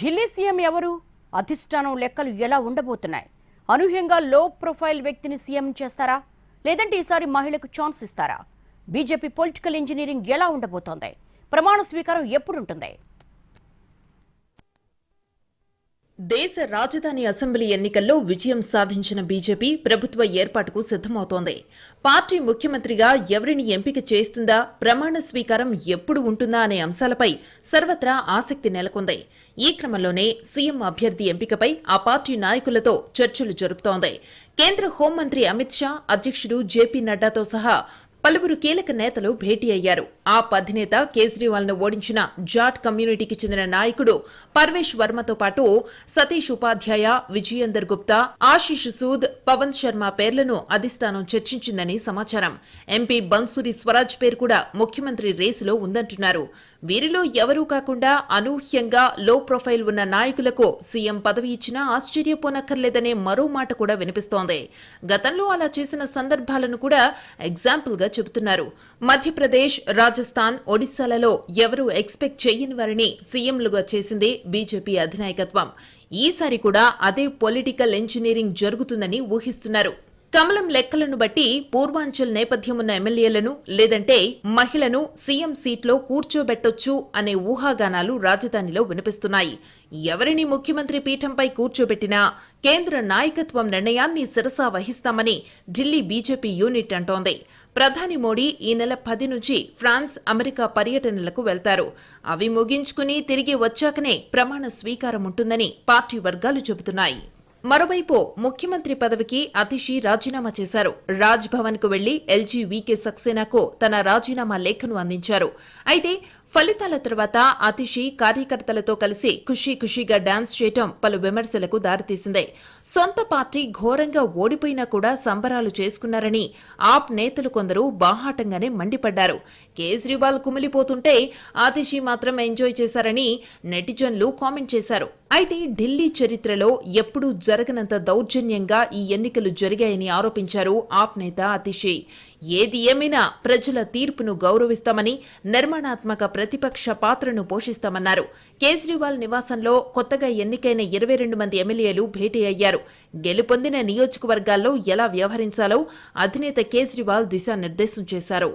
Delhi CM ఎవరు? అధిష్టానం లెక్కలు ఎలా ఉండబోతున్నాయి? అనూహ్యంగా లో ప్రొఫైల్ వ్యక్తిని సీఎం చేస్తారా? లేదంటే ఈసారి మహిళకు ఛాన్స్ ఇస్తారా? బీజేపీ పొలిటికల్ ఇంజనీరింగ్ ఎలా ఉండబోతోంది? ప్రమాణ స్వీకారం ఎప్పుడుంటుంది? దేశ రాజధాని అసెంబ్లీ ఎన్నికల్లో విజయం సాధించిన బీజేపీ ప్రభుత్వ ఏర్పాటుకు సిద్దమవుతోంది పార్టీ ముఖ్యమంత్రిగా ఎవరిని ఎంపిక చేస్తుందా ప్రమాణ స్వీకారం ఎప్పుడు ఉంటుందా అనే అంశాలపై సర్వత్రా ఆసక్తి నెలకొంది. ఈ క్రమంలోనే సీఎం అభ్యర్థి ఎంపికపై ఆ పార్టీ నాయకులతో చర్చలు జరుపుతోంది. కేంద్ర హోంమంత్రి అమిత్ షా అధ్యక్షుడు జేపీ నడ్డాతో సహా పలువురు కీలక నేతలు భేటీ అయ్యారు. ఆప్ అధినేత కేజ్రీవాల్ను ఓడించిన జాట్ కమ్యూనిటీకి చెందిన నాయకుడు పర్వేష్ వర్మతో పాటు సతీష్ ఉపాధ్యాయ విజయేందర్ గుప్తా ఆశీష్ సూద్ పవన్ శర్మ పేర్లను అధిష్టానం చర్చించిందని సమాచారం. ఎంపీ బన్సూరి స్వరాజ్ పేరు కూడా ముఖ్యమంత్రి రేసులో ఉందంటున్నారు. వీరిలో ఎవరూ కాకుండా అనూహ్యంగా లో ప్రొఫైల్ ఉన్న నాయకులకు సీఎం పదవి ఇచ్చినా ఆశ్చర్యపోనక్కర్లేదనే మరో మాట కూడా వినిపిస్తోంది. గతంలో అలా చేసిన సందర్భాలను కూడా ఎగ్జాంపుల్గా చెబుతున్నారు. మధ్యప్రదేశ్ రాజస్థాన్ ఒడిశాలలో ఎవరూ ఎక్స్పెక్ట్ చేయని వారిని సీఎంలుగా చేసింది బీజేపీ అధినాయకత్వం. ఈసారి కూడా అదే పొలిటికల్ ఇంజనీరింగ్ జరుగుతుందని ఊహిస్తున్నారు. కమలం లెక్కలను బట్టి పూర్వాంచల్ నేపథ్యం ఉన్న ఎమ్మెల్యేలను లేదంటే మహిళను సీఎం సీట్లో కూర్చోబెట్టొచ్చు అనే ఊహాగానాలు రాజధానిలో వినిపిస్తున్నాయి. ఎవరిని ముఖ్యమంత్రి పీఠంపై కూర్చోబెట్టినా కేంద్ర నాయకత్వం నిర్ణయాన్ని శిరసా వహిస్తామని ఢిల్లీ బీజేపీ యూనిట్ అంటోంది. ప్రధాని మోడీ ఈ నెల పది నుంచి ఫ్రాన్స్ అమెరికా పర్యటనలకు వెళ్తారు. అవి ముగించుకుని తిరిగి వచ్చాకనే ప్రమాణ స్వీకారం ఉంటుందని పార్టీ వర్గాలు చెబుతున్నాయి. మరోవైపు ముఖ్యమంత్రి పదవికి అతిషి రాజీనామా చేశారు. రాజ్ భవన్కు వెళ్ళి ఎల్జీ వీకే సక్సేనాకు తన రాజీనామా లేఖను అందించారు. అయితే ఫలితాల తర్వాత అతిషి కార్యకర్తలతో కలిసి ఖుషీ ఖుషీగా డాన్స్ చేయటం పలు విమర్శలకు దారితీసింది. సొంత పార్టీ ఘోరంగా ఓడిపోయినా కూడా సంబరాలు చేసుకున్నారని ఆప్ నేతలు కొందరు బాహాటంగానే మండిపడ్డారు. కేజ్రీవాల్ కుమిలిపోతుంటే ఆతిషి మాత్రం ఎంజాయ్ చేశారని నెటిజన్లు కామెంట్ చేశారు. అయితే ఢిల్లీ చరిత్రలో ఎప్పుడూ జరగనంత దౌర్జన్యంగా ఈ ఎన్నికలు జరిగాయని ఆరోపించారు ఆప్ నేత అతిషి. ఏది ఏమైనా ప్రజల తీర్పును గౌరవిస్తామని నిర్మాణాత్మక ప్రతిపక్ష పాత్రను పోషిస్తామన్నారు. కేజ్రీవాల్ నివాసంలో కొత్తగా ఎన్నికైన ఇరవై రెండు మంది ఎమ్మెల్యేలు భేటీ అయ్యారు. గెలుపొందిన నియోజకవర్గాల్లో ఎలా వ్యవహరించాలో అధినేత కేజ్రీవాల్ దిశానిర్దేశం చేశారు.